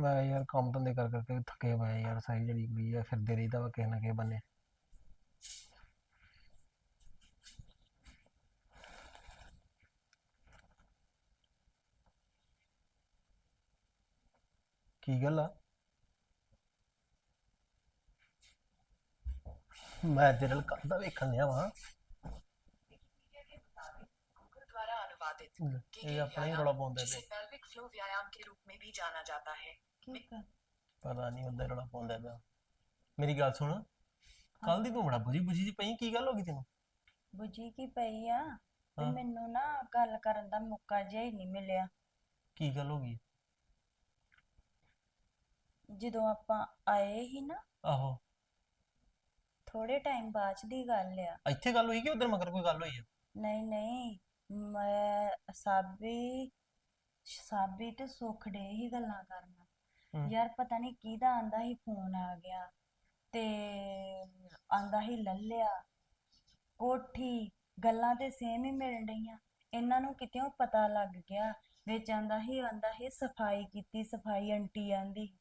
ਮੈਂ ਯਾਰ ਕੰਮ ਧੰਦੇ ਕਰ ਕਰਕੇ ਵੀ ਥੱਕੇ ਪਏ ਯਾਰ ਸਾਰੀ ਜਿਹੜੀ ਵੀ ਆ ਫਿਰਦੇ ਰਹੀਦਾ ਵਾ ਕਿਸੇ ਨਾ ਕਿਸੇ ਬੰਨੇ ਕੀ ਗੱਲ ਆ ਮੈਂ ਤੇਰੇ ਨਾਲ ਕੱਲ ਦਾ ਵੇਖਣ ਡਿਆ ਵਾਂ द्वारा अनुवादित ਇਹ ਆਪਣਾ ਹੀ ਰੌਲਾ ਪਾਉਂਦੇ जिसे ਪਏ पेल्विक फ्लो व्यायाम के रूप में भी जाना जाता है ਪਤਾ ਨਹੀਂ ਹੁੰਦਾ ਰੌਲਾ ਪਾਉਂਦਾ ਪਿਆ। ਮੇਰੀ ਗੱਲ ਸੁਣ ਕੱਲ ਦੀ ਤੂੰ ਬੜਾ ਬੁਝੀ ਬੁਝੀ ਜੀ ਪਈ ਕੀ ਗੱਲ ਹੋ ਗਈ ਤੈਨੂੰ? ਬੁਝੀ ਕੀ ਪਈ ਆ? ਤੇ ਹਾਂ। ਮੈਨੂੰ ਨਾ ਗੱਲ ਕਰਨ ਦਾ ਮੌਕਾ ਜਿਹਾ ਹੀ ਨਹੀਂ ਮਿਲਿਆ। ਕੀ ਗੱਲ ਹੋ ਗਈ? ਜਦੋਂ ਆਪਾਂ ਆਏ ਹੀ ਨਾ ਆਹੋ। ਥੋੜੇ ਟਾਈਮ ਬਾਅਦ ਦੀ ਗੱਲ ਆ। ਇੱਥੇ ਗੱਲ ਹੋਈ ਕਿ ਉਧਰ ਮਗਰ ਕੋਈ ਗੱਲ ਹੋਈ ਆ? ਨਹੀਂ ਨਹੀਂ ਮੈਂ ਸਾਬੀ ਸਾਬੀ ਤੇ ਸੁੱਖ ਡੇ ਹੀ ਗੱਲਾਂ ਕਰਨਾ। ਯਾਰ ਪਤਾ ਨਹੀਂ ਕਿਹਦਾ ਆਂਦਾ ਹੀ ਫੋਨ ਆ ਗਿਆ ਤੇ ਆਂਦਾ ਹੀ ਲੱਲਿਆ। ਕੋਠੀ, ਗੱਲਾਂ ਤੇ ਸੇਮ ਹੀ ਮਿਲਣ ਡਈਆਂ। ਇਹਨਾਂ ਨੂੰ ਕਿਤੇੋਂ ਪਤਾ ਲੱਗ ਗਿਆ, ਵਿੱਚ ਆਂਦਾ ਹੀ ਆਂਦਾ ਹੀ ਸਫ਼ਾਈ ਕੀਤੀ, ਸਫ਼ਾਈ ਆਂਟੀ ਆਂਦੀ।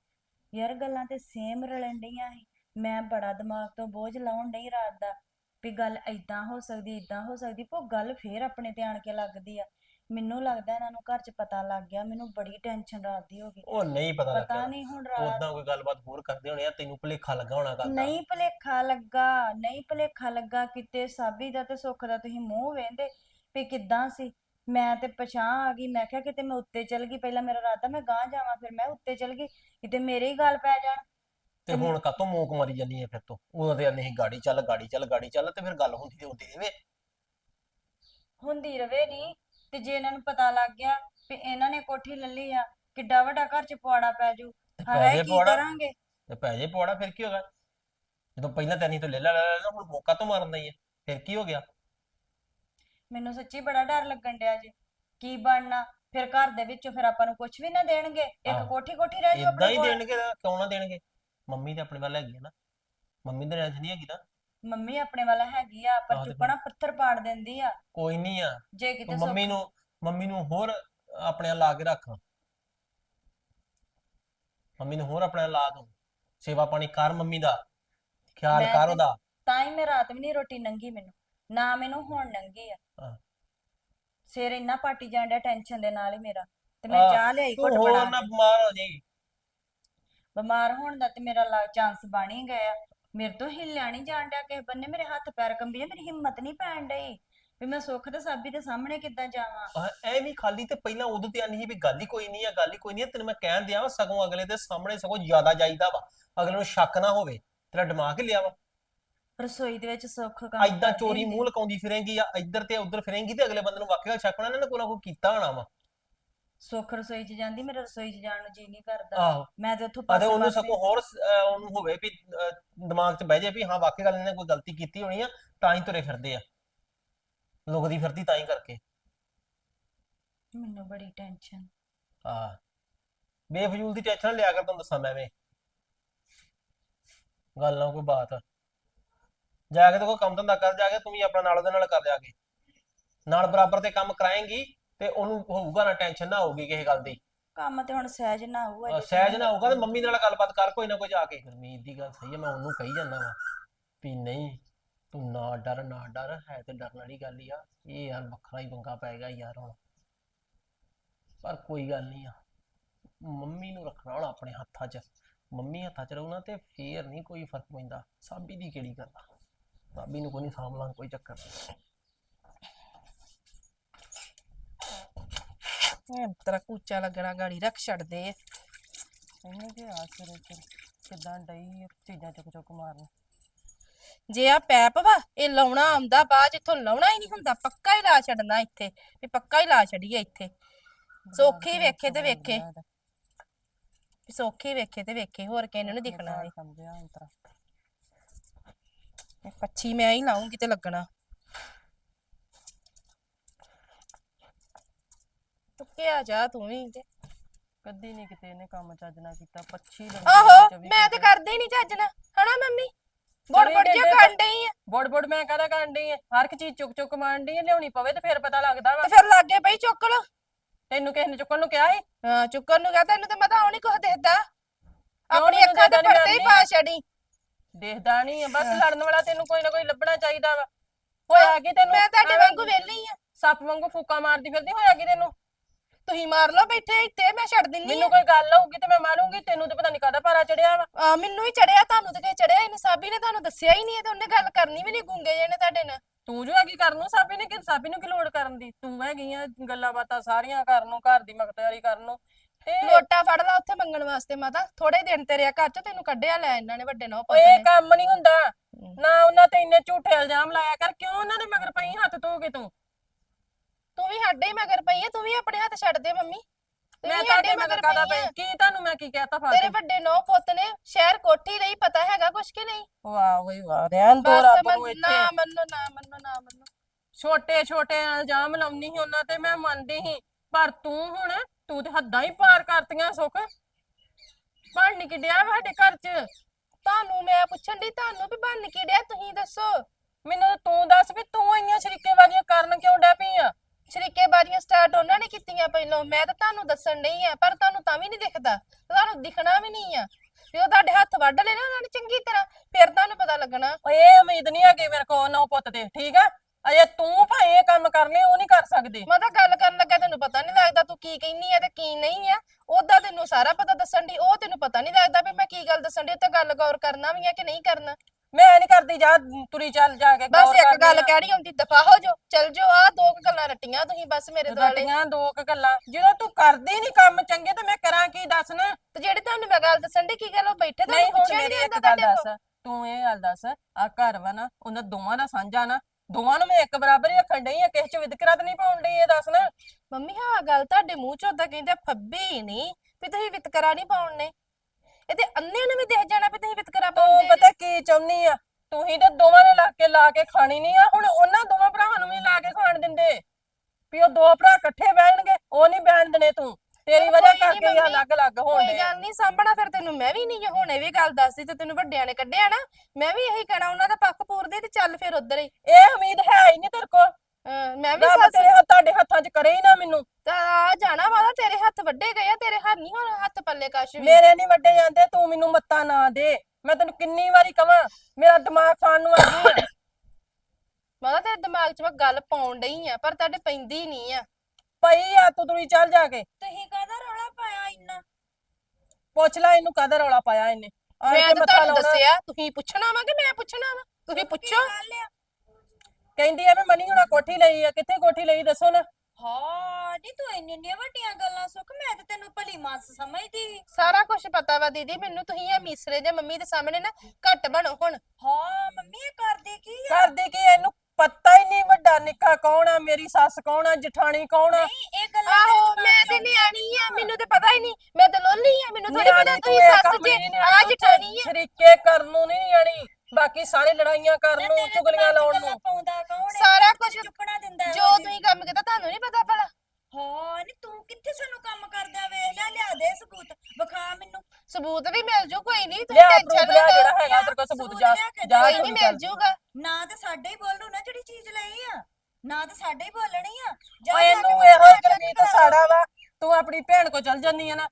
ਯਾਰ ਗੱਲਾਂ ਤੇ ਸੇਮ ਰਲਣ ਡਈਆਂ ਸੀ। ਮੈਂ ਬੜਾ ਦਿਮਾਗ ਤੋਂ ਬੋਝ ਲਾਉਣ ਡਈ ਰਾਤ ਦਾ ਵੀ ਗੱਲ ਏਦਾਂ ਹੋ ਸਕਦੀ, ਏਦਾਂ ਹੋ ਸਕਦੀ, ਪਰ ਗੱਲ ਫੇਰ ਆਪਣੇ ਤੇ ਆਣ ਕੇ ਲੱਗਦੀ ਆ। ਮੈਨੂੰ ਲੱਗਦਾ ਇਹਨਾਂ ਨੂੰ ਘਰ 'ਚ ਪਤਾ ਲੱਗ ਗਿਆ ਮੈਨੂੰ ਬੜੀ ਟੈਨਸ਼ਨ ਰਾਤ ਦੀ ਹੋ ਗਈ। ਉਹ ਨਹੀਂ ਪਤਾ ਪਤਾ ਲੱਗਿਆ। ਨਹੀਂ ਹੁਣ ਰਾਤ ਉਦਾਂ ਕੋਈ ਗੱਲਬਾਤ ਹੋਰ ਕਰਦੇ ਹੋਣੇ ਆ ਤੈਨੂੰ ਭੁਲੇਖਾ ਲੱਗਾ ਹੋਣਾ ਗੱਲ ਦਾ ਨਹੀਂ ਭੁਲੇਖਾ ਲੱਗਾ ਨਹੀਂ ਭੁਲੇਖਾ ਲੱਗਾ ਕਿਤੇ ਸਾਬੀ ਦਾ ਤੇ ਸੁੱਖ ਦਾ ਤੁਸੀਂ ਮੂੰਹ ਵੇਂਦੇ ਵੀ ਕਿੱਦਾਂ ਸੀ। ਮੈਂ ਤੇ ਪਛਾਣ ਆ ਗਈ ਮੈਂ ਕਿਹਾ ਕਿਤੇ ਮੈਂ ਉੱਤੇ ਚਲ ਗਈ ਪਹਿਲਾਂ ਮੇਰਾ ਇਰਾਦਾ ਮੈਂ ਗਾਂਹ ਜਾਵਾਂ ਫਿਰ ਮੈਂ ਉੱਤੇ ਚਲ ਗਈ ਕਿਤੇ ਮੇਰੇ ਹੀ ਗੱਲ ਪੈ ਜਾਣ। ਤੇ ਹੁਣ ਕਾਤੋਂ ਮੂੰਕ ਮਾਰੀ ਜਾਂਦੀ ਹੈ ਫਿਰ ਤੋਂ? ਉਦੋਂ ਤੇ ਨਹੀਂ ਗਾੜੀ ਚੱਲ ਗਾੜੀ ਚੱਲ ਗਾੜੀ ਚੱਲ ਤੇ ਫਿਰ ਗੱਲ ਹੁੰਦੀ ਤੇ ਹੁੰਦੀ ਰਵੇ ਹੁੰਦੀ ਰਵੇ ਨਹੀਂ ਤੇ ਜੇ ਇਹਨਾਂ ਨੂੰ ਪਤਾ ਲੱਗ ਗਿਆ ਵੀ ਇਹਨਾਂ ਨੇ ਕੋਠੀ ਲੱਲੀ ਆ ਕਿੱਡਾ ਵੱਡਾ ਘਰ 'ਚ ਪੁਆੜਾ ਪੈ ਜੂ। ਤੇ ਹਾਏ ਪੈ ਜੇ ਕੀ ਕਰਾਂਗੇ? ਤੇ ਪੈ ਜੇ ਪੌੜਾ ਫਿਰ ਕੀ ਹੋਗਾ ਜਦੋਂ ਪਹਿਲਾਂ ਤੈਨੂੰ ਤੋਂ ਲੈ ਲੈ ਲੈ ਲੈ ਹੁਣ ਮੌਕਾ ਤੋਂ ਮਾਰਨ ਹੀ ਹੈ ਫਿਰ ਕੀ ਹੋ ਗਿਆ? ਮੈਨੂੰ ਸੱਚੀ ਬੜਾ ਡਰ ਲੱਗਣ ਡਿਆ ਜੀ। ਕੀ ਬਣਨਾ? ਫਿਰ ਘਰ ਦੇ ਵਿੱਚੋਂ ਫਿਰ ਆਪਾਂ ਨੂੰ ਕੁਝ ਵੀ ਨਾ ਦੇਣਗੇ। ਇੱਕ ਆਹੋ। ਕੋਠੀ ਕੋਠੀ ਰਹਿ ਜੂ ਇਦਾਂ ਆਪਣੇ ਹੀ ਕੋਲ। ਦੇਣਗੇ ਤਾਂ ਕਿਉਂ ਨਾ ਦੇਣਗੇ? ਮੰਮੀ ਤੇ ਆਪਣੇ ਵੱਲ ਹੈਗੀ ਹੈ ਨਾ। ਮੰਮੀ ਦੇ ਨਾਲ ਨਹੀਂ ਹੈਗੀ ਨਾ ਮੰਮੀ ਆਪਣੇ ਵਾਲਾ ਹੈਗੀ ਆ ਪਰ ਆਹੋ ਤੇ ਫਿਰ। ਚੁੱਕਣਾ ਪੱਥਰ ਪਾੜ ਦਿੰਦੀ ਆ। ਕੋਈ ਨਹੀਂ ਆ। ਜੇ ਕਿਤੇ ਤੂੰ ਮੰਮੀ ਨੂੰ ਮੰਮੀ ਨੂੰ ਹੋਰ ਆਪਣੇ ਨਾਲ ਲਾ ਕੇ ਰੱਖ। ਮੰਮੀ ਨੂੰ ਹੋਰ ਆਪਣੇ ਨਾਲ ਲਾ ਦੋ। ਸੇਵਾ ਪਾਣੀ ਕਰ ਮੰਮੀ ਦਾ। ਖਿਆਲ ਮੈਂ ਕਰ ਤੇ- ਉਹਦਾ। ਤਾਂ ਹੀ ਮੈਂ ਰਾਤ ਵੀ ਨਹੀਂ ਰੋਟੀ ਨੰਗੀ ਮੈਨੂੰ। ਨਾ ਮੈਨੂੰ ਹੁਣ ਨੰਗੀ ਆ। ਹਾਂ। ਸਿਰ ਇੰਨਾ ਪਾਟੀ ਡਿਆ ਟੈਨਸ਼ਨ ਦੇ ਨਾਲ ਹੀ ਮੇਰਾ। ਤੇ ਮੈਂ ਆਹ, ਚਾਹ ਲਿਆਈ ਤੂੰ ਘੁੱਟ ਹੋਰ ਬਣਾ ਨਾ ਕੇ। ਬਿਮਾਰ ਹੋ ਜਾਈ। ਬਿਮਾਰ ਹੋਣ ਦਾ ਤੇ ਮੇਰਾ ਚਾਂਸ ਬਣ ਹੀ ਗਿਆ। ਮੇਰੇ ਤੋਂ ਹਿੱਲਿਆ ਨਹੀਂ ਜਾਣ ਡਿਆ ਕਿਸੇ ਬੰਨੇ ਮੇਰੇ ਹੱਥ ਪੈਰ ਕੰਬੀ ਜਾਂਦੇ, ਮੇਰੀ ਹਿੰਮਤ ਨਹੀਂ ਪੈਣ ਡਈ ਵੀ ਮੈਂ ਸੁੱਖ ਤੇ ਸਾਬੀ ਦੇ ਸਾਹਮਣੇ ਕਿੱਦਾਂ ਜਾਵਾਂ। ਆਹ, ਐ ਵੀ ਖਾਲੀ ਤੇ ਪਹਿਲਾਂ ਉਦੋਂ ਤੇ ਸੀ ਵੀ ਗੱਲ ਹੀ ਕੋਈ ਨਹੀਂ ਆ ਗੱਲ ਹੀ ਕੋਈ ਨਹੀਂ ਆ ਤੈਨੂੰ ਮੈਂ ਕਹਿਣ ਦਿਆ ਵਾ ਸਗੋਂ ਅਗਲੇ ਦੇ ਸਾਹਮਣੇ ਸਗੋਂ ਜ਼ਿਆਦਾ ਜਾਈਦਾ ਵਾ ਅਗਲੇ ਨੂੰ ਸ਼ੱਕ ਨਾ ਹੋਵੇ ਤੇਰਾ ਦਿਮਾਗ ਹਿੱਲਿਆ ਵਾ। ਰਸੋਈ ਦੇ ਵਿੱਚ ਸੁੱਖ ਕੰਮ ਐਦਾਂ ਕਰਦੀ ਚੋਰੀ ਹੁੰਦੀ। ਮੂੰਹ ਲਕਾਉਂਦੀ ਫਿਰੇਂਗੀ ਆ ਇੱਧਰ ਤੇ ਉੱਧਰ ਫਿਰੇਂਗੀ ਤੇ ਅਗਲੇ ਬੰਦੇ ਨੂੰ ਵਾਕਿਆ ਸ਼ੱਕ ਹੋਣਾ ਇਹਨਾਂ ਨੇ ਕੋਈ ਨਾ ਕੋਈ ਕੀਤਾ ਹੋਣਾ ਵਾ। ਸੁੱਖ ਰਸੋਈ 'ਚ ਜਾਂਦੀ ਮੇਰਾ ਰਸੋਈ 'ਚ ਜਾਣ ਨੂੰ ਜੀ ਨਹੀਂ ਕਰਦਾ। ਆਹੋ। ਮੈਂ ਤੇ ਉੱਥੋਂ ਅਤੇ ਪਾਸੇ ਉਹਨੂੰ ਪਾਸੇ ਸਗੋਂ ਹੋਰ ਸ- ਅਹ ਉਹਨੂੰ ਹੋਵੇ ਵੀ ਅਹ ਦਿਮਾਗ 'ਚ ਬਹਿ ਜਾਏ ਵੀ ਹਾਂ ਵਾਕਿਆ ਗੱਲ ਇਹਨੇ ਕੋਈ ਗਲਤੀ ਕੀਤੀ ਹੋਣੀ ਆ ਤਾਂ ਹੀ ਤੁਰੇ ਫਿਰਦੇ ਆ। ਲੁਕਦੀ ਫਿਰਦੀ ਤਾਂ ਹੀ ਕਰਕੇ। ਮੈਨੂੰ ਬੜੀ ਟੈਨਸ਼ਨ। ਆ ਬੇਫਜ਼ੂਲ ਦੀ ਟੈਨਸ਼ਨ ਲਿਆ ਕਰ ਤੈਨੂੰ ਦੱਸਾਂ ਮੈਂ ਵੇ ਗੱਲ ਨਾ ਕੋਈ ਬਾਤ। ਜਾ ਕੇ ਤੇ ਕੋਈ ਕੰਮ ਧੰਦਾ ਕਰ ਜਾ ਕੇ ਤੂੰ ਵੀ ਆਪਣਾ ਨਾਲ ਉਹਦੇ ਨਾਲ ਕਰ ਜਾ ਕੇ। ਨਾਲ ਬਰਾਬਰ ਤੇ ਕੰਮ ਕਰਾਏਂਗੀ ਤੇ ਉਹਨੂੰ ਹੋਊਗਾ ਨਾ ਟੈਨਸ਼ਨ ਨਾ ਹੋਊਗੀ ਕਿਸੇ ਗੱਲ ਦੀ। ਕੰਮ ਤੇ ਹੁਣ ਸਹਿਜ ਨਾ ਹੋਊ ਅਹ ਅਜੇ ਸਹਿਜ ਨਾ ਹੋਊਗਾ ਤੇ ਮੰਮੀ ਨਾਲ ਗੱਲਬਾਤ ਕਰ ਕੋਈ ਨਾ ਕੋਈ ਜਾ ਕੇ। ਗੁਰਮੀਤ ਦੀ ਗੱਲ ਸਹੀ ਹੈ ਮੈਂ ਉਹਨੂੰ ਕਹੀ ਜਾਂਦਾ ਵਾ ਵੀ ਨਹੀਂ ਤੂੰ ਨਾ ਡਰ ਨਾ ਡਰ ਹੈ ਤੇ ਡਰਨ ਵਾਲੀ ਗੱਲ ਹੀ ਆ। ਇਹ ਯਾਰ ਵੱਖਰਾ ਹੀ ਪੰਗਾ ਪੈ ਗਿਆ ਯਾਰ ਹੁਣ। ਪਰ ਕੋਈ ਗੱਲ ਨਹੀਂ ਆ। ਮੰਮੀ ਨੂੰ ਰੱਖਣਾ ਹੁਣ ਆਪਣੇ ਹੱਥਾਂ 'ਚ। ਮੰਮੀ ਹੱਥਾਂ 'ਚ ਰਹੂ ਨਾ ਤੇ ਫੇਰ ਨਹੀਂ ਕੋਈ ਫ਼ਰਕ ਪੈਂਦਾ। ਸਾਬੀ ਦੀ ਕਿਹੜੀ ਗੱਲ ਆ? ਸਾਬੀ ਨੂੰ ਕੋਈ ਨਹੀਂ ਸਾਂਭ ਲਾਂ ਕੋਈ ਚੱਕਰ ਨਹੀਂ ਐ ਤੇਰਾ ਕੂਚਾ ਲੱਗਣਾ ਗਾੜੀ ਰੱਖ ਛੱਡਦੇ ਆ। ਇਹਨੇ ਕਿ ਆ ਸਿਰੇ ਕਿਦਾਂ ਡਈ ਆ ਚੀਜ਼ਾਂ ਚੁੱਕ ਚੁੱਕ ਮਾਰਨ। ਜੇ ਆ ਪੈਪ ਵਾ ਇਹ ਲਾਉਣਾ ਆਉਂਦਾ ਬਾਅਦ ਇੱਥੋਂ ਲਾਉਣਾ ਹੀ ਨਹੀਂ ਹੁੰਦਾ ਪੱਕਾ ਹੀ ਲਾ ਛੱਡਣਾ ਇੱਥੇ ਵੀ ਪੱਕਾ ਹੀ ਲਾ ਛੱਡੀਏ ਇੱਥੇ। ਸੌਖੀ ਵੇਖੇ ਤੇ ਵੇਖੇ। ਵੀ ਸੌਖੀ ਵੇਖੇ ਤੇ ਵੇਖੇ ਹੋਰ ਕਿਸੇ ਨੂੰ ਦਿਖਣਾ ਸਮਝਿਆ ਅੰਤਰਾ ਇਹ ਪੱਛੀ ਮੈਂ ਹੀ ਲਾਉਂਗੀ ਤੇ ਲੱਗਣਾ। ਟੁੱਕਿਆ ਜਾ ਤੂੰ ਵੀ ਤੇ। ਕਦੀ ਨਹੀਂ ਕਿਤੇ ਇਹਨੇ ਕੰਮ ਚੱਜ ਨਾਲ ਕੀਤਾ ਪੱਛੀ ਆਹੋ ਮੈਂ ਤੇ ਕਰਦੀ ਨਹੀਂ ਚੱਜ ਨਾਲ ਹਨਾ ਮੰਮੀ? ਬੜ ਬੜ ਜਿਹਾ ਕਰਨ ਡਈ ਆ। ਬੋੜ ਬੋੜ ਮੈਂ ਕਾਹਦਾ ਕਰਨ ਡਈ ਐ ਹਰ ਇੱਕ ਚੀਜ਼ ਚੁੱਕ ਚੁੱਕ ਮਾਰਨ ਡਈ ਐ ਲਿਆਉਣੀ ਪਵੇ ਤੇ ਫਿਰ ਪਤਾ ਲੱਗਦਾ ਵਾ। ਤੇ ਫਿਰ ਲਾਗੇ ਪਈ ਚੁੱਕ ਲੋ ਤੈਨੂੰ ਕਿਸੇ ਨੇ ਚੁੱਕਣ ਨੂੰ ਕਿਹਾ ਸੀ? ਹਾਂ ਚੁੱਕਣ ਨੂੰ ਕਹਤਾ ਤੈਨੂੰ ਤੇ ਮਤਾ ਆਉਣੀ ਕੁਛ ਦੇਖਦਾ। ਆਪਣੀ ਅੱਖਾਂ ਤੇ ਪੜਦੇ ਹੀ ਪਾ ਛੜੀ ਦੇਖਦਾ ਨਹੀਂ ਬਸ ਲੜਨ ਵਾਲਾ ਤੈਨੂੰ ਕੋਈ ਨਾ ਕੋਈ ਲੱਭਣਾ ਚਾਹੀਦਾ ਵਾ। ਹੋਇਆ ਕੀ ਤੈਨੂੰ? ਮੈਂ ਤੁਹਾਡੇ ਵਾਂਗੂ ਵਿਹਲੀ ਆ। ਸੱਪ ਵਾਂਗੂ ਫੂਕਾ ਮਾਰਦੀ ਫਿਰਦੀ ਹੋਇਆ ਕੀ ਤੈਨੂੰ? ਤੁਸੀਂ ਮਾਰ ਲਓ ਬੈਠੇ ਇੱਥੇ ਮੈਂ ਛੱਡ ਦਿੰਨੀ ਮੈਨੂੰ ਕੋਈ ਗੱਲ ਹੋਊਗੀ ਤੇ ਮੈਂ ਮਾਰੂੰਗੀ ਤੈਨੂੰ ਤੇ ਪਤਾ ਨਹੀਂ ਕਾਹਦਾ ਭਾਰਾ ਚੜਿਆ ਵਾ। ਆ ਮੈਨੂੰ ਹੀ ਚੜਿਆ ਤੁਹਾਨੂੰ ਤੇ ਕਿ ਚੜਿਆ ਨਹੀਂ ਸਾਬੀ ਨੇ ਤੁਹਾਨੂੰ ਦੱਸਿਆ ਹੀ ਨਹੀਂ ਹੈ ਤੇ ਉਹਨੇ ਗੱਲ ਕਰਨੀ ਵੀ ਨਹੀਂ ਗੁੰਗੇ ਜਿਹੇ ਨੇ ਤੁਹਾਡੇ ਨਾਲ। ਤੂੰ ਜੋ ਹੈਗੀ ਕਰਨ ਨੂੰ ਸਾਬੀ ਨੇ ਕਿ ਸਾਬੀ ਨੂੰ ਕੀ ਲੋੜ ਕਰਨ ਦੀ? ਤੂੰ ਹੈਗੀ ਆ ਗੱਲਾਂ ਬਾਤਾਂ ਸਾਰੀਆਂ ਕਰਨ ਨੂੰ ਘਰ ਦੀ ਮਖਤਿਆਰੀ ਕਰਨ ਨੂੰ ਤੇ ਲੋਟਾ ਫੜ ਲਾ ਉੱਥੇ ਮੰਗਣ ਵਾਸਤੇ ਮਾਤਾ ਥੋੜੇ ਦਿਨ ਤੇਰੇ ਆ ਘਰ ਚ ਤੈਨੂੰ ਕੱਢਿਆ ਲੈ ਇਹਨਾਂ ਨੇ ਵੱਡੇ ਨੋ ਓਏ ਇਹ ਕੰਮ ਨਹੀਂ ਹੁੰਦਾ ਨਾ ਉਹਨਾਂ ਤੇ ਇੰਨੇ ਝੂਠੇ ਇਲਜ਼ਾਮ ਲਾਇਆ ਕਰ ਕਿਉਂ ਉਹਨਾਂ ਦੇ ਮਗਰ ਪਈ ਹੱਥ ਧੋਗੇ ਤੂੰ? ਤੂੰ ਵੀ ਸਾਡੇ ਹੀ ਮਗਰ ਪਈ ਹੈ ਤੂੰ ਵੀ ਆਪਣੇ ਹੱਥ ਛੱਡ ਦੇ ਮੰਮੀ। ਤੂੰ ਮੈਂ ਵੀ ਤੁਹਾਡੇ ਮਗਰ ਕਾਦਾ ਪਈ। ਕੀ ਤੁਹਾਨੂੰ ਮੈਂ ਕੀ ਕਹਿਤਾ ਤੇਰੇ ਫਾਲਤੂ ਵੱਡੇ ਨੋ ਪੁੱਤ ਨੇ ਸ਼ਹਿਰ ਕੋਠੀ ਲਈ ਪਤਾ ਹੈਗਾ ਕੁਛ ਕਿ ਨਹੀਂ? ਵਾਹ ਬਈ ਵਾਹ ਰਹਿਣ ਦੋ ਬਸ ਰੱਬ ਮੰਨ- ਨੂੰ ਇੱਥੇ। ਨਾ ਮੰਨੋ ਨਾ ਮੰਨੋ ਨਾ ਮੰਨੋ। ਛੋਟੇ ਛੋਟੇ ਇਲਜ਼ਾਮ ਲਾਉਣੀ ਸੀ ਉਹਨਾਂ ਤੇ ਮੈਂ ਮੰਨਦੀ ਸੀ। ਪਰ ਤੂੰ ਹੁਣ ਤੂੰ ਤੇ ਹੱਦਾਂ ਹੀ ਪਾਰ ਕਰਤੀਆਂ ਸੁੱਖ। ਬਣ ਨਹੀਂ ਕਿਡਿਆ ਸਾਡੇ ਘਰ 'ਚ? ਤੁਹਾਨੂੰ ਮੈਂ ਪੁੱਛਣ ਦੀ ਤੁਹਾਨੂੰ ਵੀ ਬਣ ਕੀ ਡਿਆ ਤੁਸੀਂ ਦੱਸੋ। ਮੈਨੂੰ ਤੂੰ ਦੱਸ ਵੀ ਤੂੰ ਇੰਨੀਆਂ ਸ਼ਰੀਕੇਬਾਜ਼ੀਆਂ ਕਰਨ ਕਿਉਂ ਡੈ ਪਈ ਆ? ਸ਼ਰੀਕੇ ਬਾਰੀਆਂ ਸਟਾਰਟ ਉਹਨਾਂ ਨੇ ਕੀਤੀਆਂ ਪਹਿਲਾਂ। ਮੈਂ ਤਾਂ ਤੁਹਾਨੂੰ ਦੱਸਣ ਨਹੀਂ ਆ ਪਰ ਤੁਹਾਨੂੰ ਤਾਂ ਵੀ ਨਹੀਂ ਦਿਖਦਾ। ਤੁਹਾਨੂੰ ਦਿਖਣਾ ਵੀ ਨਹੀਂ ਆ। ਵੀ ਉਹ ਤੁਹਾਡੇ ਹੱਥ ਵੱਢ ਲੈ ਨਾ ਉਹਨਾਂ ਨੇ ਚੰਗੀ ਤਰ੍ਹਾਂ ਫਿਰ ਤੁਹਾਨੂੰ ਪਤਾ ਲੱਗਣਾ। ਓਏ ਇਹ ਉਮੀਦ ਨਹੀਂ ਹੈਗੀ ਮੇਰੇ ਕੋਲ ਨੌ ਪੁੱਤ ਤੇ ਠੀਕ ਆ? ਅਜੇ ਤੂੰ ਭਾਵੇਂ ਇਹ ਕੰਮ ਕਰਨੇ ਉਹ ਨਹੀਂ ਕਰ ਸਕਦੀ। ਮੈਂ ਤਾਂ ਗੱਲ ਕਰਨ ਲੱਗਾ ਤੈਨੂੰ ਪਤਾ ਨਹੀਂ ਲੱਗਦਾ ਤੂੰ ਕੀ ਕਹਿੰਨੀ ਆ ਤੇ ਕੀ ਨਹੀਂ ਆ। ਉਹਦਾ ਤੈਨੂੰ ਸਾਰਾ ਪਤਾ ਦੱਸਣ ਦੀ ਉਹ ਤੈਨੂੰ ਪਤਾ ਨਹੀਂ ਲੱਗਦਾ ਵੀ ਮੈਂ ਕੀ ਗੱਲ ਦੱਸਣ ਦੀ ਤੇ ਗੱਲ ਗੌਰ ਕਰਨਾ ਵੀ ਆ ਕਿ ਨਹੀਂ ਕਰਨਾ। ਮੈਂ ਨਹੀਂ ਕਰਦੀ ਜਾ ਤੁਰੀ ਚੱਲ ਜਾ ਕੇ ਬਸ ਗੌਰ ਇੱਕ ਕਰਦੀ ਗੱਲ ਆ। ਕਹਿਣੀ ਹੁੰਦੀ ਦਫਾ ਹੋ ਜਾਓ। ਚੱਲ ਜਾਓ ਆ ਦੋ ਕੁ ਗੱਲਾਂ ਰੱਟੀਆਂ ਤੁਸੀਂ ਬਸ ਮੇਰੇ ਦੁਆਲੇ। ਰਟੀਆਂ ਦੋ ਕੁ ਗੱਲਾਂ। ਜਦੋਂ ਤੂੰ ਕਰਦੀ ਨਹੀਂ ਕੰਮ ਚੰਗੇ ਤੇ ਮੈਂ ਕਰਾਂ ਕੀ ਦੱਸ ਨਾ? ਤੇ ਜਿਹੜੀ ਤੁਹਾਨੂੰ ਮੈਂ ਗੱਲ ਦੱਸਣ ਦੀ ਕੀ ਗੱਲ ਉਹ ਬੈਠੇ ਨਹੀਂ ਤੁਹਾਨੂੰ ਹੁਣ ਪੁੱਛਿਆ ਮੇਰੀ ਨਹੀਂ ਇੱਕ ਜਾਂਦਾ ਗੱਲ ਤੁਹਾਡੇ ਦੱਸ ਤੂੰ ਇਹ ਗੱਲ ਦੱਸ ਆ ਘਰ ਵਾ ਨਾ ਉਹਨਾਂ ਦੋਵਾਂ ਦਾ ਸਾਂਝਾ ਨਾ। ਦੋਵਾਂ ਨੂੰ ਮੈਂ ਇੱਕ ਬਰਾਬਰ ਹੀ ਰੱਖਣ ਡਈ ਆ ਕਿਸੇ ਚ ਵਿਤਕਰਾ ਤਾਂ ਨਹੀਂ ਪਾਉਣ ਡਈ ਇਹ ਦੱਸ ਨਾ। ਮੰਮੀ ਹਾਂ ਗੱਲ ਤੁਹਾਡੇ ਮੂੰਹ ਚੋਂ ਤਾਂ ਕਹਿੰਦੇ ਫੱਬੀ ਨਹੀਂ ਵੀ ਤੁਸੀਂ ਵਿਤਕਰਾ ਨਹੀਂ ਪਾਉਣੇ ਇਹਦੇ ਅੰਨੇ ਨੂੰ ਵੀ ਦੇਖ ਜਾਣਾ ਵੀ ਤੁਸੀਂ ਵਿਤਕਰਾ ਤੂੰ ਪਾਉਂਦੇ ਪਤਾ ਕੀ ਚਾਹੁੰਨੀ ਆ? ਤੂੰ ਹੀ ਤੇ ਦੋਵਾਂ ਨੇ ਲਾ ਕੇ ਲਾ ਕੇ ਖਾਣੀ ਨਹੀਂ ਆ। ਹੁਣ ਉਹਨਾਂ ਦੋਵਾਂ ਭਰਾਵਾਂ ਨੂੰ ਵੀ ਲਾ ਕੇ ਖਾਣ ਦਿੰਦੇ। ਵੀ ਉਹ ਦੋ ਭਰਾ ਇਕੱਠੇ ਬਹਿਣਗੇ ਉਹ ਨਹੀਂ ਬਹਿਣ ਦੇਣੇ ਤੂੰ। ਤੇਰੀ ਵਜ੍ਹਾ ਕਰਕੇ ਹੀ ਅਲੱਗ-ਅਲੱਗ ਹੋਣ ਕੋਈ ਗੱਲ ਨਹੀਂ ਸਾਂਭਣਾ ਫਿਰ ਤੈਨੂੰ। ਮੈਂ ਵੀ ਨਹੀਂ ਹੁਣੇ ਵੀ ਗੱਲ ਦੱਸਦੀ ਤੇ ਤੈਨੂੰ ਵੱਡਿਆਂ ਨੇ ਕੱਢਿਆ ਨਾ। ਮੈਂ ਵੀ ਇਹੀ ਕਹਿਣਾ ਉਹਨਾਂ ਦਾ ਪੱਖ ਪੂਰਦੇ ਤੇ ਚੱਲ ਫਿਰ ਉਧਰ ਹੀ। ਇਹ ਉਮੀਦ ਹੈ ਹੀ ਨਹੀਂ ਤੇਰੇ ਕੋਲ। ਅਹ ਮੈਂ ਵੀ ਰੱਬ ਸੱਸ ਤੇਰੇ ਹੱਥ ਤੁਹਾਡੇ ਹੱਥਾਂ 'ਚ ਕਰੇ ਹੀ ਨਾ ਮੈਨੂੰ। ਤਾਂ ਆ ਜਾਣਾ ਵਾਲਾ ਤੇਰੇ ਹੱਥ ਵੱਡੇ ਗਏ ਆ ਤੇਰੇ ਹੱਥ ਨਹੀਂ ਹੁਣ ਹੱਥ ਪੱਲੇ ਕਾਸ਼ ਵੀ। ਮੇਰੇ ਨਹੀਂ ਵੱਡੇ ਜਾਂਦੇ ਤੂੰ ਮੈਨੂੰ ਮੱਤਾ ਨਾ ਦੇ। ਮੈਂ ਤੈਨੂੰ ਕਿੰਨੀ ਵਾਰੀ ਕਵਾਂ ਮੇਰਾ ਦਿਮਾਗ ਖਾਣ ਨੂੰ ਆ ਗਈ ਆ। ਮੈਂ ਤੇਰੇ ਦਿਮਾਗ 'ਚ ਮੈਂ ਗੱਲ ਪਾਉਣ ਡਈ ਆ ਪਰ ਤੁਹਾਡੇ ਪੈਂਦੀ ਨਹੀਂ ਆ। ਪਈ ਆ ਤੂੰ ਤੁਰੀ ਚੱਲ ਜਾ ਕੇ। ਤੁਸੀਂ ਕਾਹਦਾ ਰੌਲਾ ਪਾਇਆ ਇੰਨਾ? ਪੁੱਛ ਲੈ ਇਹਨੂੰ ਕਾਹਦਾ ਰੌਲਾ ਪਾਇਆ ਇਹਨੇ। ਆਣ ਮੈਂ ਕੇ ਤਾਂ ਮੱਥਾ ਤੁਹਾਨੂੰ ਲਾਉਣਾ। ਦੱਸਿਆ ਤੁਸੀਂ ਪੁੱਛਣਾ ਵਾ ਕਿ ਮੈਂ ਪੁੱਛਣਾ ਵਾ? ਤੁਸੀਂ ਪੁੱਛੋ। ਗੱਲ ਆ? ਕਹਿੰਦੀ ਆ ਮੈਂ ਮਨੀ ਹੁਣਾ ਕੋਠੀ ਲਈ ਆ ਕਿੱਥੇ ਕੋਠੀ ਲਈ ਦੱਸੋ ਨਾ। ਹਾਂ ਨੀ ਤੂੰ ਇੰਨੀਆਂ ਇੰਨੀਆਂ ਵੱਡੀਆਂ ਗੱਲਾਂ ਸੁੱਖ ਮੈਂ ਤੇ ਤੈਨੂੰ ਭਲੀ ਮਾਸ ਸਮਝਦੀ। ਸਾਰਾ ਕੁਝ ਪਤਾ ਵਾ ਦੀਦੀ ਮੈਨੂੰ ਤੁਸੀਂ ਇਹ ਮਿਸਰੇ ਜੇ ਮੰਮੀ ਦੇ ਸਾਹਮਣੇ ਨਾ ਘੱਟ ਬਣੋ ਹੁਣ। ਹਾਂ ਮੰਮੀ ਇਹ ਕਰਦੀ ਕੀ ਆ? ਕਰਦੀ ਕੀ ਆ? ਇਹਨੂੰ ਪਤਾ ਹੀ ਨਹੀਂ ਵੱਡਾ ਨਿੱਕਾ ਕੌਣ ਆ ਮੇਰੀ ਸੱਸ ਕੌਣ ਆ ਜਠਾਣੀ ਕੌਣ ਆ। ਨਹੀਂ ਇਹ ਗੱਲਾਂ ਆਹੋ ਮੈਂ ਤੇ ਚੋਂ ਨਿਆਣੀ ਆ ਮੈਨੂੰ ਤੇ ਪਤਾ ਹੀ ਨਹੀਂ ਮੈਂ ਤੇ ਲੋਲੀ ਆ ਮੈਨੂੰ ਥੋੜੀ ਪਤਾ ਤੁਸੀਂ ਸੱਸ ਜੇ ਆ ਜਠਾਣੀ ਆ। ਸ਼ਰੀਕੇ ਕਰਨ ਨੂੰ ਨਹੀਂ ਨਿਆਣੀ। ਬਾਕੀ ਸਾਰੇ ਲੜਾਈਆਂ ਕਰਨ ਨਾ ਚੁਗਲੀਆਂ ਲਾਉਣ ਗੱਲਾਂ ਨੂੰ। ਪਾਉਂਦਾ ਕੌਣ ਹੈ? ਸਾਰਾ ਕੁਝ ਚੁੱਕਣਾ ਦਿੰਦਾ ਜੋ। ਤੁਸੀਂ ਕੰਮ ਕੀਤਾ ਤੁਹਾਨੂੰ ਨਹੀਂ ਪਤਾ ਭਲਾ? ਹਾਂ ਨੀ ਤੂੰ ਕਿੱਥੇ ਸਾਨੂੰ ਕੰਮ ਕਰਦਾ ਵੇਖ ਲੈ ਲਿਆ ਦੇ ਸਬੂਤ। ਵਿਖਾ ਮੈਨੂੰ। ਸਬੂਤ ਵੀ ਮਿਲ ਜੂ ਕੋਈ ਨਹੀਂ ਤੁਸੀਂ ਲਿਆ ਟੈਨਸ਼ਨ ਪ੍ਰੂਫ ਲਿਆ ਨਾ ਜਿਹੜਾ ਹੈਗਾ ਤੇਰੇ ਕੋਲ ਸਬੂਤ ਜਾ ਜਾ ਕੋਈ। ਨਹੀਂ। ਮਿਲ ਜੂਗਾ। ਨਾ ਤੇ ਸਾਡੇ ਹੀ ਬੋਲੂ ਨਾ ਜਿਹੜੀ ਚੀਜ਼ ਲਈ ਆ। ਨਾ ਤੇ ਸਾਡੇ ਹੀ ਬੋਲਣੀ ਆ। ਜਾ ਓਏ ਜਾ ਕੇ ਇਹੋ ਗਰਮੀ ਤੋਂ। ਸਾੜਾ ਵਾ। ਤੂੰ ਆਪਣੀ ਭੈਣ ਕੋ ਚਲ ਜਾਂਦੀ ਆ ਨਾ।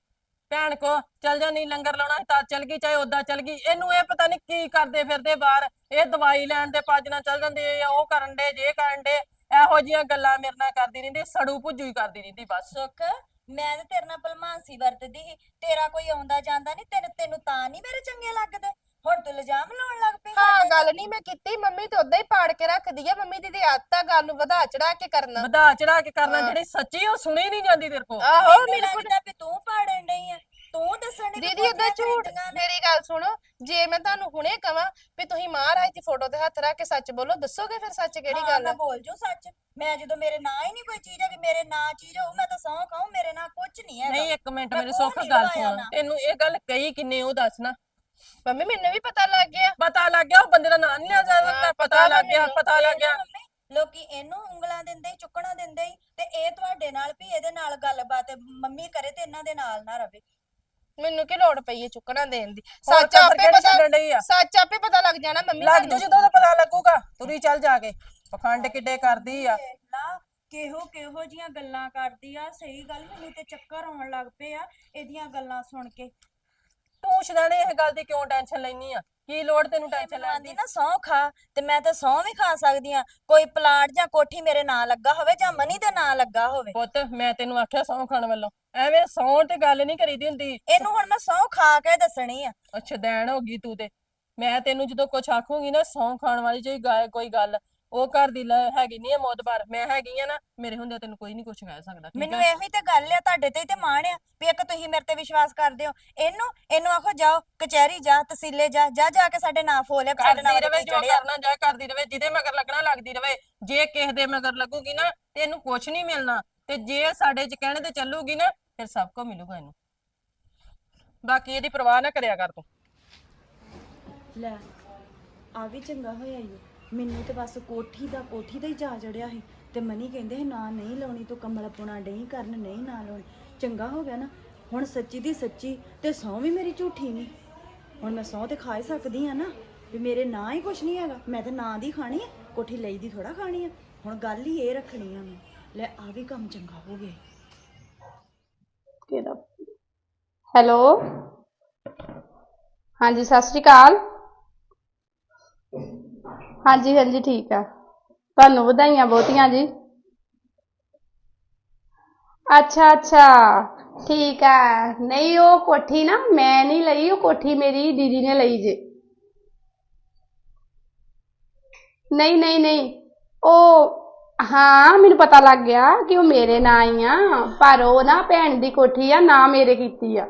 ਭੈਣ ਕੋ, ਚਲ ਜਾਂਦੀ ਲੰਗਰ ਲਾਉਣਾ, ਤਾਂ ਚਲ ਗਈ, ਚਾਹੇ ਉਦਾਂ ਚੱਲ ਗਈ। ਇਹਨੂੰ ਇਹ ਪਤਾ ਨਹੀਂ ਕੀ ਕਰਦੇ ਫਿਰਦੇ ਬਾਹਰ। ਇਹ ਦਵਾਈ ਲੈਣ ਦੇ ਭੱਜ ਨਾਲ ਚਲ ਜਾਂਦੇ ਆ, ਉਹ ਕਰਨ ਦੇ, ਜੇ ਕਰਨ ਦੇ। ਇਹੋ ਜੀਆਂ ਗੱਲਾਂ ਮੇਰੇ ਨਾਲ ਕਰਦੀ ਰਹਿੰਦੀ, ਸੜੂ ਭੁੱਜੂ ਹੀ ਕਰਦੀ ਰਹਿੰਦੀ, ਬਸ। ਸੁੱਖ, ਮੈਂ ਤੇ ਤੇਰੇ ਨਾਲ ਭਲਮਾਨਸੀ ਵਰਤਦੀ ਸੀ। ਤੇਰਾ ਕੋਈ ਆਉਂਦਾ ਜਾਂਦਾ ਨਹੀਂ, ਤੈਨੂੰ ਤੈਨੂੰ ਤਾਂ ਨਹੀਂ ਮੇਰੇ ਚੰਗੇ ਲੱਗਦੇ। ਹੁਣ ਤੂੰ ਇਲਜ਼ਾਮ ਲਾਉਣ ਲੱਗ ਹਾਂ। ਗੱਲ ਨਹੀਂ ਮੈਂ ਕੀਤੀ ਮੰਮੀ ਤੇ ਉਦਾਂ ਹੀ ਪਾੜ ਕੇ ਰੱਖਦੀ ਆ ਮੰਮੀ ਦੀ ਤੇ ਆਦਤ ਆ ਗੱਲ ਨੂੰ ਵਧਾ ਚੜਾ ਕੇ ਕਰਨਾ। ਵਧਾ ਚੜਾ ਕੇ ਕਰਨਾ ਹਾਂ। ਜਿਹੜੀ ਸੱਚੀ ਉਹ ਸੁਣੀ ਨਹੀਂ ਜਾਂਦੀ ਤੇਰੇ ਕੋ ਆਹੋ ਮੈਨੂੰ ਮੇਰੇ ਕੋਲ ਲੱਗਦਾ ਵੀ ਤੂੰ ਪਾੜਨ ਡਈ ਆ ਤੂੰ ਦੱਸਣ ਦੀ ਦੀਦੀ ਉਹਦਾ ਝੂਠ ਮੇਰੀ ਗੱਲ ਸੁਣੋ ਜੇ ਮੈਂ ਤੁਹਾਨੂੰ ਹੁਣੇ ਕਵਾਂ ਵੀ ਤੁਸੀਂ ਮਹਾਰਾਜ ਦੀ ਫੋਟੋ ਤੇ ਹੱਥ ਰੱਖ ਕੇ ਸੱਚ ਬੋਲੋ ਦੱਸੋਗੇ ਫਿਰ ਸੱਚ ਕਿਹੜੀ ਗੱਲ ਮੈਂ ਆ ਬੋਲ ਜੂ ਸੱਚ। ਮੈਂ ਜਦੋਂ ਮੇਰੇ ਨਾਂ ਹੀ ਨਹੀਂ ਕੋਈ ਚੀਜ਼ ਹੈ ਕਿ ਮੇਰੇ ਨਾਂ ਚੀਜ਼ ਹੋਊ ਮੈਂ ਤਾਂ ਸਹੁੰ ਖਾਉ ਮੇਰੇ ਨਾਂ ਕੁਝ ਨਹੀਂ ਹੈਗਾ। ਨਹੀਂ ਇੱਕ ਮਿੰਟ ਮੇਰੇ ਸੁੱਖ ਨਹੀਂ ਗੱਲ ਸੁਣ। ਤੈਨੂੰ ਇਹ ਗੱਲ ਕਹੀ ਕਿੰਨੇ ਉਹ ਦੱਸ ਨਾ। ਮੰਮੀ ਮੈਨੂੰ ਵੀ ਪਤਾ ਲੱਗ ਗਿਆ। ਪਤਾ ਲੱਗ ਗਿਆ ਉਹ ਬੰਦੇ ਦਾ ਨਾਂ ਨਹੀਂ ਲਿਆ ਜਾ ਸਕਦਾ। ਪਤਾ ਲੱਗ ਗਿਆ। ਪਤਾ ਲੱਗ ਗਿਆ। ਮੰਮੀ, ਲੋਕੀ ਇਹਨੂੰ ਉਂਗਲਾਂ ਦਿੰਦੇ ਹੀ ਚੁੱਕਣਾ ਦਿੰਦੇ ਹੀ ਤੇ ਇਹ ਤੁਹਾਡੇ ਨਾਲ ਵੀ ਇਹਦੇ ਨਾਲ ਗੱਲਬਾਤ ਮੰਮੀ ਕਰੇ ਤੇ ਇਹਨਾਂ ਦੇ ਨਾਲ ਨਾ ਰਵੇ। ਮੈਨੂੰ ਕੀ ਲੋੜ ਪਈ ਹੈ ਚੁੱਕਣਾ ਦੇਣ ਦੀ? ਹੋਰ ਸੱਚ ਆਪੇ ਕਿਹੜੀ ਪਤਾ ਛੱਡਣ ਡਈ ਆ। ਸੱਚ ਆਪੇ ਪਤਾ ਲੱਗ ਜਾਣਾ ਮੰਮੀ ਲੱਗ ਜੂ ਤੁਹਾਨੂੰ। ਜਦੋਂ ਉਹਦਾ ਪਤਾ ਲੱਗੂਗਾ। ਤੁਰੀ ਚੱਲ ਜਾ ਕੇ। ਪਖੰਡ ਕਿੱਡੇ ਕਰਦੀ ਆ। ਵੇਖ ਲਾ ਕਿਹੋ ਕਿਹੋ ਜੀਆਂ ਗੱਲਾਂ ਕਰਦੀ ਆ। ਸਹੀ ਗੱਲ ਮੈਨੂੰ ਤੇ ਚੱਕਰ ਆਉਣ ਲੱਗ ਪਏ ਆ ਇਹਦੀਆਂ ਗੱਲਾਂ ਸੁਣ ਕੇ। ਤੂੰ ਸ਼ਦਾਨੇ ਇਹ ਗੱਲ ਦੀ ਕਿਉਂ ਟੈਨਸ਼ਨ ਲੈਣੀ ਆ? ਕੀ ਲੋੜ ਤੈਨੂੰ ਟੈਨਸ਼ਨ ਲੈਣ ਆਂਦੀ ਦੀ? ਨਾ ਸਹੁੰ ਖਾ ਤੇ ਮੈਂ ਤਾਂ ਸਹੁੰ ਵੀ ਖਾ ਸਕਦੀ ਆ। ਕੋਈ ਪਲਾਟ ਜਾਂ ਕੋਠੀ ਮੇਰੇ ਨਾਂ ਲੱਗਾ ਹੋਵੇ ਜਾਂ ਮਨੀ ਦੇ ਨਾਂ ਲੱਗਾ ਹੋਵੇ। ਪੁੱਤ ਮੈਂ ਤੈਨੂੰ ਆਖਿਆ ਸੌਂ ਖਾਣ ਵੱਲੋਂ। ਐਵੇਂ ਸੌਂ ਤੇ ਗੱਲ ਨਹੀਂ ਕਰੀਦੀ ਹੁੰਦੀ। ਇਹਨੂੰ ਹੁਣ ਮੈਂ ਸਹੁੰ ਖਾ ਕੇ ਦੱਸਣੀ ਆ। ਅੱਛਾ ਦੈਣ ਹੋ ਗਈ ਤੂੰ ਤੇ। ਮੈਂ ਤੈਨੂੰ ਜਦੋਂ ਕੁਛ ਆਖੂੰਗੀ ਨਾ ਸੌਂ ਖਾਣ ਵਾਲੀ ਜੇ ਕੋਈ ਗੱਲ ਉਹ ਘਰ ਦੀ ਲ- ਹੈਗੀ ਨਹੀਂ ਮੋਦਬਾਰ ਮੈਂ ਹੈਗੀ ਆ ਨਾ ਮੇਰੇ ਹੁੰਦੇ ਤੈਨੂੰ ਕੋਈ ਨਹੀਂ ਕੁਛ ਕਹਿ ਸਕਦਾ ਠੀਕ ਮੈਨੂੰ ਆ? ਇਹੀ ਤੇ ਗੱਲ ਆ ਤੁਹਾਡੇ ਤੇ ਹੀ ਤੇ ਮਾਣ ਆ ਵੀ ਇੱਕ ਤੁਸੀਂ ਮੇਰੇ ਤੇ ਵਿਸ਼ਵਾਸ ਕਰਦੇ ਹੋ। ਇਹਨੂੰ ਇਹਨੂੰ ਆਖੋ ਜਾਓ ਕਚਹਿਰੀ ਜਾ ਤਹਿਸੀਲੇ ਜਾ ਜਾ ਜਾ ਕੇ ਸਾਡੇ ਨਾਂ ਫੋਲਿਆ ਵੀ ਸਾਡੇ ਨਾਂ ਕਰਦੀ ਰਵੇ ਜੋ ਚੜਿਆ ਕਰਨਾ ਜਾ ਕਰਦੀ ਰਵੇ ਜਿਹਦੇ ਮਗਰ ਲੱਗਣਾ ਲੱਗਦੀ ਰਵੇ। ਜੇ ਕਿਸੇ ਦੇ ਮਗਰ ਲੱਗੂਗੀ ਨਾ ਤੇ ਇਹਨੂੰ ਕੁਛ ਨਹੀਂ ਮਿਲਣਾ। ਤੇ ਜੇ ਸਾਡੇ ਚ ਕਹਿਣੇ ਤੇ ਚੱਲੂਗੀ ਨਾ ਫਿਰ ਸਭ ਕੁਝ ਮਿਲੂਗਾ ਇਹਨੂੰ। ਬਾਕੀ ਇਹਦੀ ਪਰਵਾਹ ਨਾ ਕਰਿਆ ਕਰ ਤੂੰ। ਲੈ ਆ ਵੀ ਚੰਗਾ ਹੋਇਆ ਈ ਓ। ਮੈਨੂੰ ਤੇ ਬਸ ਕੋਠੀ ਦਾ ਕੋਠੀ ਦਾ ਹੀ ਜਾ ਚੜਿਆ ਸੀ ਤੇ ਮਨੀ ਕਹਿੰਦੇ ਸੀ, ਨਾ ਨਹੀਂ ਲਾਉਣੀ, ਤੂੰ ਕਮਲ ਪੁਣਾ ਨਹੀਂ ਕਰਨ, ਨਹੀਂ ਨਾ ਲਾਉਣੀ। ਚੰਗਾ ਹੋ ਗਿਆ ਨਾ, ਹੁਣ ਸੱਚੀ ਦੀ ਸੱਚੀ ਤੇ ਸਹੁੰ ਵੀ ਮੇਰੀ ਝੂਠੀ ਨਹੀਂ ਹੁਣ ਮੈਂ ਸਹੁੰ ਤੇ ਖਾ ਹੀ ਸਕਦੀ ਆ ਨਾ, ਵੀ ਮੇਰੇ ਨਾਂ ਹੀ ਕੁਛ ਨਹੀਂ ਹੈਗਾ। ਮੈਂ ਤੇ ਨਾਂ ਦੀ ਖਾਣੀ ਆ, ਕੋਠੀ ਲਈ ਦੀ ਥੋੜਾ ਖਾਣੀ ਆ। ਹੁਣ ਗੱਲ ਹੀ ਇਹ ਰੱਖਣੀ ਆ ਮੈਂ। ਲੈ ਆ ਵੀ ਕੰਮ ਚੰਗਾ ਹੋ ਗਿਆ। ਕਿਹੜਾ? ਹੈਲੋ ਹਾਂਜੀ, ਸਤਿ ਸ਼੍ਰੀ ਅਕਾਲ। ਹਾਂਜੀ ਹਾਂਜੀ, ਠੀਕ ਆ। ਤੁਹਾਨੂੰ ਵਧਾਈਆਂ ਬਹੁਤੀਆਂ ਜੀ। ਅੱਛਾ ਅੱਛਾ, ਠੀਕ ਆ। ਨਹੀਂ, ਉਹ ਕੋਠੀ ਨਾ ਮੈਂ ਨਹੀਂ ਲਈ, ਉਹ ਕੋਠੀ ਮੇਰੀ ਦੀਦੀ ਨੇ ਲਈ ਜੇ। ਨਹੀਂ ਨਹੀਂ ਨਹੀਂ, ਉਹ, ਹਾਂ, ਮੈਨੂੰ ਪਤਾ ਲੱਗ ਗਿਆ ਕਿ ਉਹ ਮੇਰੇ ਨਾਂ ਹੀ ਆ, ਪਰ ਉਹ ਨਾ ਭੈਣ ਦੀ ਕੋਠੀ ਆ, ਨਾ ਮੇਰੇ ਕੀਤੀ ਆ।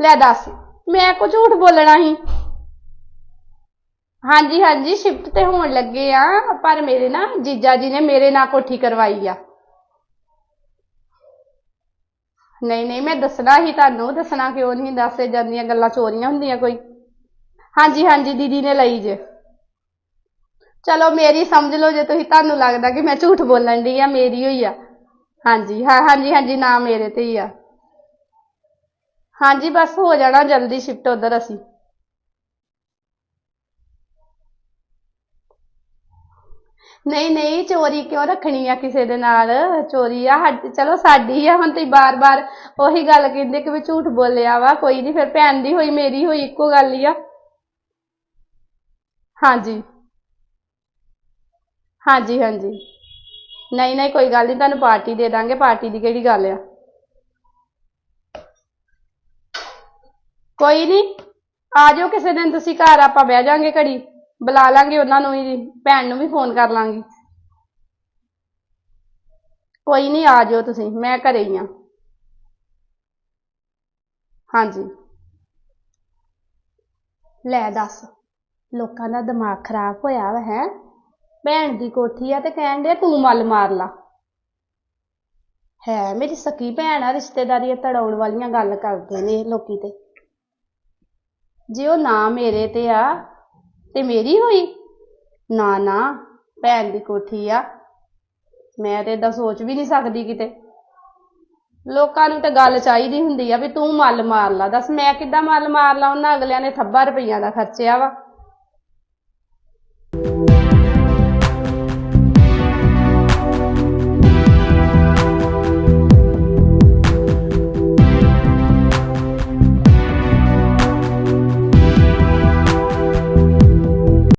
ਲੈ ਦੱਸ, ਮੈਂ ਕੋ ਝੂਠ ਬੋਲਣਾ ਸੀ? ਹਾਂਜੀ ਹਾਂਜੀ ਸ਼ਿਫਟ ਤੇ ਹੋਣ ਲੱਗੇ ਆ, ਪਰ ਮੇਰੇ ਨਾ ਜੀਜਾ ਜੀ ਨੇ ਮੇਰੇ ਨਾਂ ਕੋਠੀ ਕਰਵਾਈ ਆ। ਨਹੀਂ ਨਹੀਂ, ਮੈਂ ਦੱਸਣਾ ਹੀ ਤੁਹਾਨੂੰ, ਦੱਸਣਾ ਕਿਉਂ ਨਹੀਂ, ਦੱਸੇ ਜਾਂਦੀਆਂ ਗੱਲਾਂ ਚੋਰੀਆਂ ਹੁੰਦੀਆਂ ਕੋਈ। ਹਾਂਜੀ ਹਾਂਜੀ, ਦੀਦੀ ਨੇ ਲਈ ਜੇ। ਚਲੋ, ਮੇਰੀ ਸਮਝ ਲਓ, ਜੇ ਤੁਸੀਂ ਤੁਹਾਨੂੰ ਲੱਗਦਾ ਕਿ ਮੈਂ ਝੂਠ ਬੋਲਣ ਦੀ ਆ, ਮੇਰੀ ਹੋਈ ਆ। ਹਾਂਜੀ, ਹਾਂ, ਹਾਂਜੀ ਹਾਂਜੀ, ਨਾ ਮੇਰੇ ਤੇ ਹੀ ਆ। ਹਾਂਜੀ, ਬਸ ਹੋ ਜਾਣਾ, ਜਲਦੀ ਸ਼ਿਫਟ ਉਧਰ ਅਸੀਂ। ਨਹੀਂ ਨਹੀਂ, ਚੋਰੀ ਕਿਉਂ ਰੱਖਣੀ ਆ ਕਿਸੇ ਦੇ ਨਾਲ? ਚੋਰੀ ਆ ਸਾਡੀ ਚਲੋ ਸਾਡੀ ਆ, ਹੁਣ ਤੁਸੀਂ ਬਾਰ-ਬਾਰ ਉਹੀ ਗੱਲ ਕਹਿੰਦੇ ਕਿ ਵੀ ਝੂਠ ਬੋਲਿਆ ਵਾ, ਕੋਈ ਨਹੀਂ ਫਿਰ ਭੈਣ ਦੀ ਹੋਈ, ਮੇਰੀ ਹੋਈ, ਇੱਕੋ ਗੱਲ ਹੀ ਆ। ਹਾਂਜੀ। ਹਾਂਜੀ ਹਾਂਜੀ। ਨਹੀਂ ਨਹੀਂ, ਕੋਈ ਗੱਲ ਨਹੀਂ ਤੁਹਾਨੂੰ ਪਾਰਟੀ ਦੇ ਦਾਂਗੇ, ਪਾਰਟੀ ਦੀ ਕਿਹੜੀ ਗੱਲ ਆ? ਕੋਈ ਨਹੀਂ ਆ ਜਾਓ ਕਿਸੇ ਦਿਨ, ਤੁਸੀਂ ਘਰ, ਆਪਾਂ ਬਹਿ ਜਾਾਂਗੇ ਘੜੀ। ਬੁਲਾ ਲਾਂਗੇ, ਉਹਨਾਂ ਨੂੰ ਵੀ, ਭੈਣ ਨੂੰ ਵੀ ਫੋਨ ਕਰ ਲਾਂਗੀ। ਕੋਈ ਨਹੀਂ, ਆ ਜਾਓ ਤੁਸੀਂ, ਮੈਂ ਘਰੇ ਹੀ ਆ ਹਾਂਜੀ। ਲੈ ਦੱਸ, ਲੋਕਾਂ ਦਾ ਦਿਮਾਗ ਖਰਾਬ ਹੋਇਆ ਵਾ, ਹੈ? ਭੈਣ ਦੀ ਕੋਠੀ ਆ ਤੇ ਕਹਿਣ ਦੇ ਤੂੰ ਮੱਲ ਮਾਰ ਲਾ। ਹੈ ਮੇਰੀ ਸਕੀ ਭੈਣ ਆ, ਰਿਸ਼ਤੇਦਾਰੀਆਂ ਤੜਾਉਣ ਵਾਲੀਆਂ ਗੱਲ ਕਰਦੇ ਨੇ ਲੋਕੀ ਤੇ। ਜੇ ਉਹ ਨਾ ਮੇਰੇ ਤੇ ਆ ਤੇ ਮੇਰੀ ਹੋਈ? ਨਾ ਨਾ, ਭੈਣ ਦੀ ਕੋਠੀ ਆ। ਮੈਂ ਤੇ ਏਦਾਂ ਸੋਚ ਵੀ ਨਹੀਂ ਸਕਦੀ ਕਿਤੇ। ਲੋਕਾਂ ਨੂੰ ਤਾਂ ਗੱਲ ਚਾਹੀਦੀ ਹੁੰਦੀ ਆ ਵੀ ਤੂੰ ਮੱਲ ਮਾਰ ਲਾ। ਦੱਸ ਮੈਂ ਕਿੱਦਾਂ ਮੱਲ ਮਾਰ ਲਾ? ਉਹਨਾਂ ਅਗਲਿਆਂ ਨੇ ਥੱਬਾ ਰੁਪਈਆ ਦਾ ਖਰਚਿਆ ਵਾ।